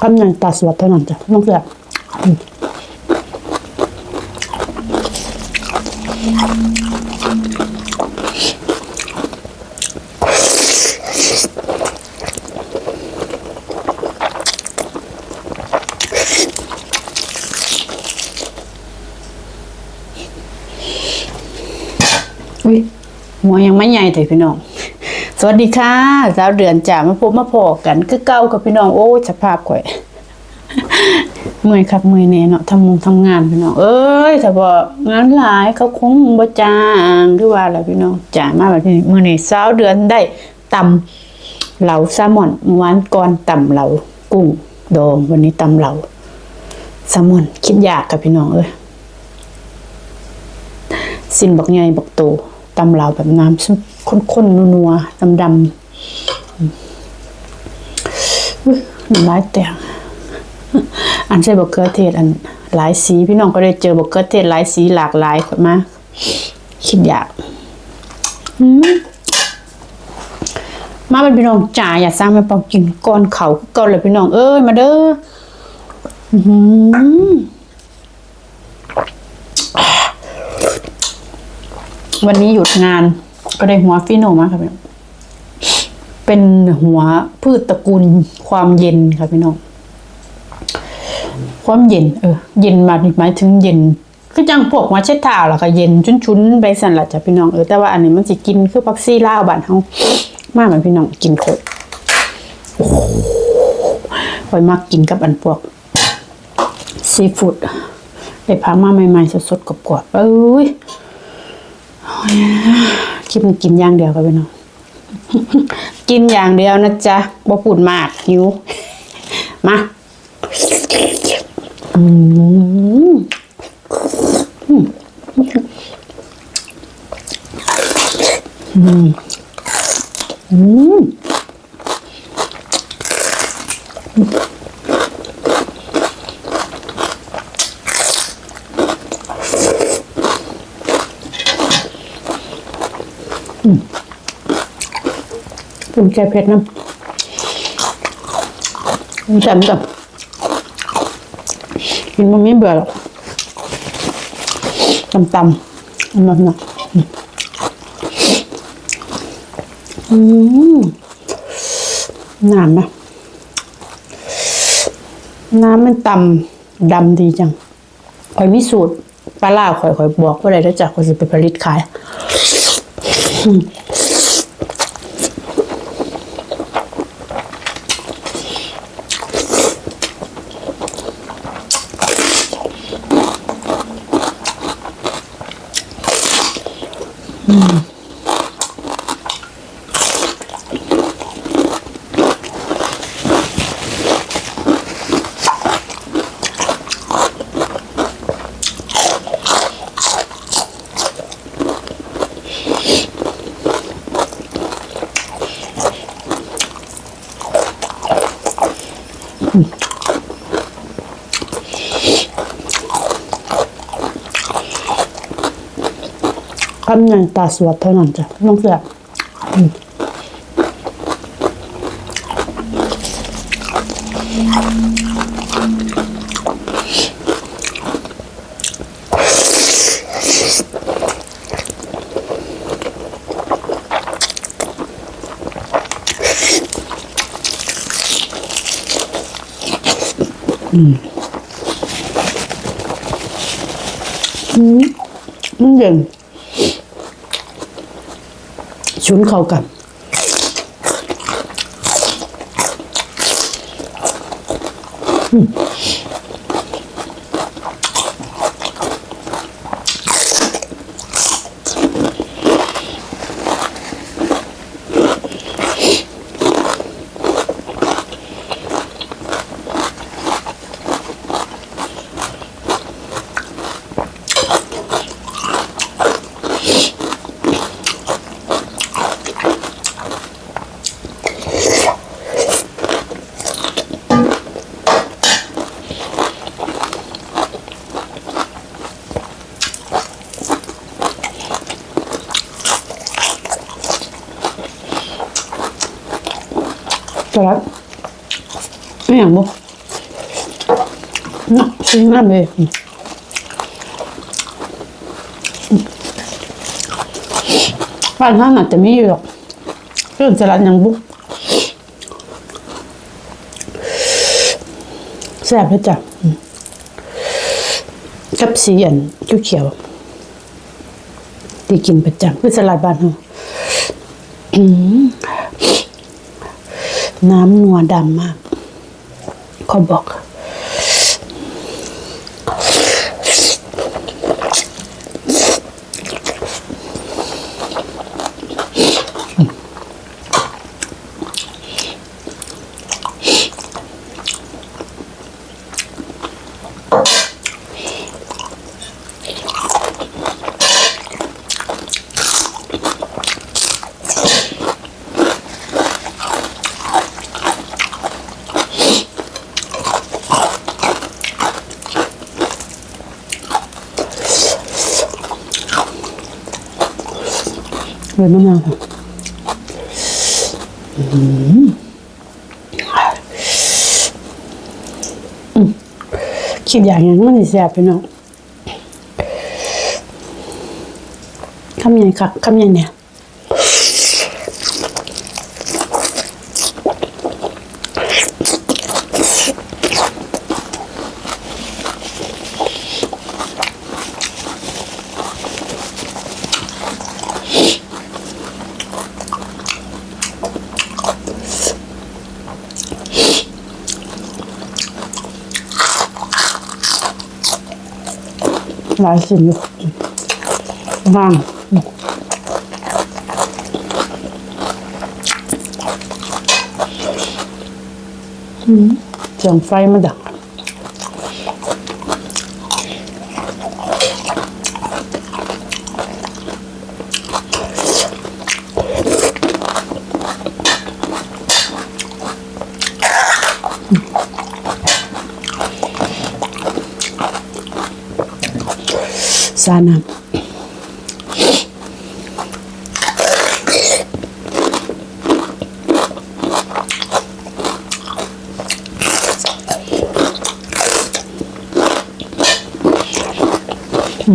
คำยังตาสวดเท่านั้นจ้ะน้องเสวัสดีค่ะสาวเดือนจ่ามาพบมาพอกัน คือเก่ากับพี่น้องโอ้ยสภาพข่อยเมื่อยครับเมื่อยแน่เนาะทำมงทำงานพี่น้อง เอ้ยแต่ว่างานหลายเขาคงบ่จางคือว่าแหละพี่น้องจ่ายมาแบบนี้มื้อนี้สาวเดือนได้ตำเหลาแซลมอนเมื่อวานก่อนตำเหลากุ้งดองวันนี้ตำเหลาแซลมอนคิดยากกับพี่น้องเอ้ยสินบักใหญ่บักโตตำเหลาแบบน้ำซุป ข้นๆนัวๆดำๆน้ำลายแตกอันใช่บักเขือเทศอันหลายสีพี่น้องก็ได้เจอบักเขือเทศหลายสีหลากหลายมาคิดอยากมาเป็นพี่น้องจ่าอย่าสร้างม่ปองกินก้อนเขาก่อนเลยพี่น้องเอ้ยมาเด้อวันนี้หยุดงาน ก็ได้หัวฟิโนมาค่ะพี่น้องเป็นหัวพืชตระกูลความเย็นค่ะพี่น้องความเย็น เออ เย็นมาหมายถึงเย็นคือจังพวกหัวเช็ดเท้าล่ะค่ะเย็นชุนๆไปสั่นละจ้ะพี่น้องเออแต่ว่าอันนี้มันสิกินคือพักซี่ล่าบ้านเฮามากเหมือนพี่น้องกินโคตรโอ้โหคอยมากกินกับอันพวกซีฟู้ดได้พักมาใหม่ๆสดๆกรอบๆเอ้ย คลิปนี้กินอย่างเดียวกันไปเนาะกินอย่างเดียวนะจ๊ะบ่พูดมากหิว มาอืมอืมอืม เป็นแกเผ็ดน้ำมันจำกับกินมันไม่เบื่อหรอกตำตำอันนั้นนะอืมน้ำนะน้ำมันตำดำดีจังคอยมีสูตรปลาล่าคอยคอยบอกว่าอะไรได้จากคนสิไปผลิตขาย คำยังตาสวดเท่านั้นจ้ะน้องเสืออืมอืมมันเย็น ชุนเข้ากัน สลัดไม่อย่างบุจริงมากเลยบ้านท่านอาจจะไม่อยู่หรอกเรื่องจรันยังบุกแซ่บเลยจ้ะกับสีอันเขียวๆที่กินประจำคือสลัดบ้านเราอืม น้ำนัวดำมาก เขาบอก เลยมะนาวค่ะคิดอย่างนั้นมันสิแสบไปเนาะคำยังคักคำยังเนี่ย หลายสิ่งอยู่ว่า งอื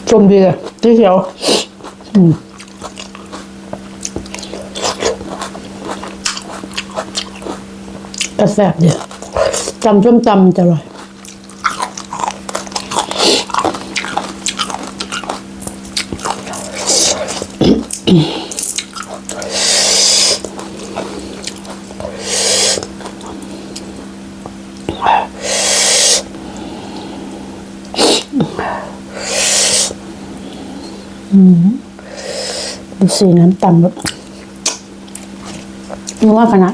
ชมดีเลยสีเขียวอืมกระแสบเดียจำส้มตำจะอร่อย ดูสีน้ำตำแบบนัวขนาด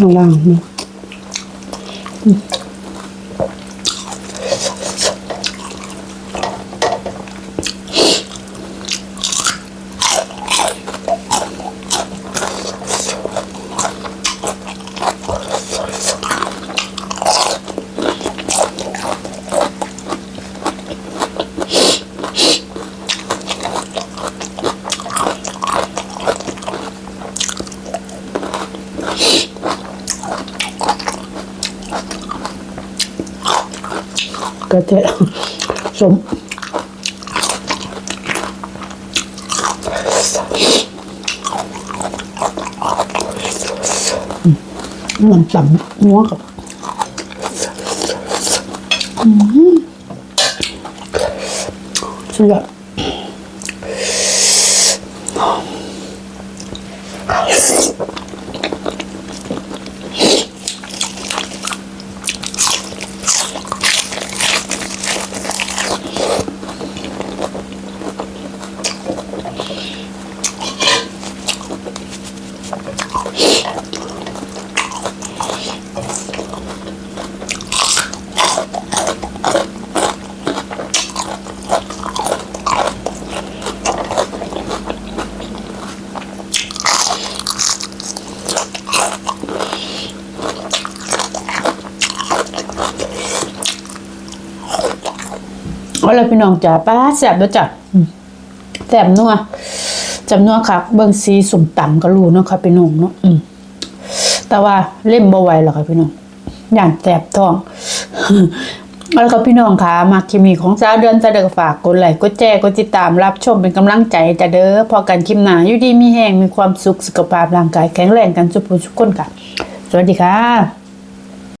ข้างล่างนี่ กระเทียมสมมั วกับอืมสุดยอดเอาพี่น้องจ๋าป้าแสบแล้วจ้ะแสบนัวจำนัวค่ะ เบิ่งสีสมต่ำก็รู้เนาะค่ะพี่น้องเนาะแต่ว่าเล่มบ่ไหวหรอกค่ะพี่น้องย่านแสบท้อง เอาละครับพี่น้องค่ะมาคลิปนี้ของสาวเดือนจะเด้อฝากกดไลค์กดแชร์กดติดตามรับชมเป็นกำลังใจจะเด้อพอกันคลิปหน้าอยู่ดีมีแห้งมีความสุขสุขภาพร่างกายแข็งแรงกันสุขผู้ทุกคนค่ะ สวัสดีค่ะ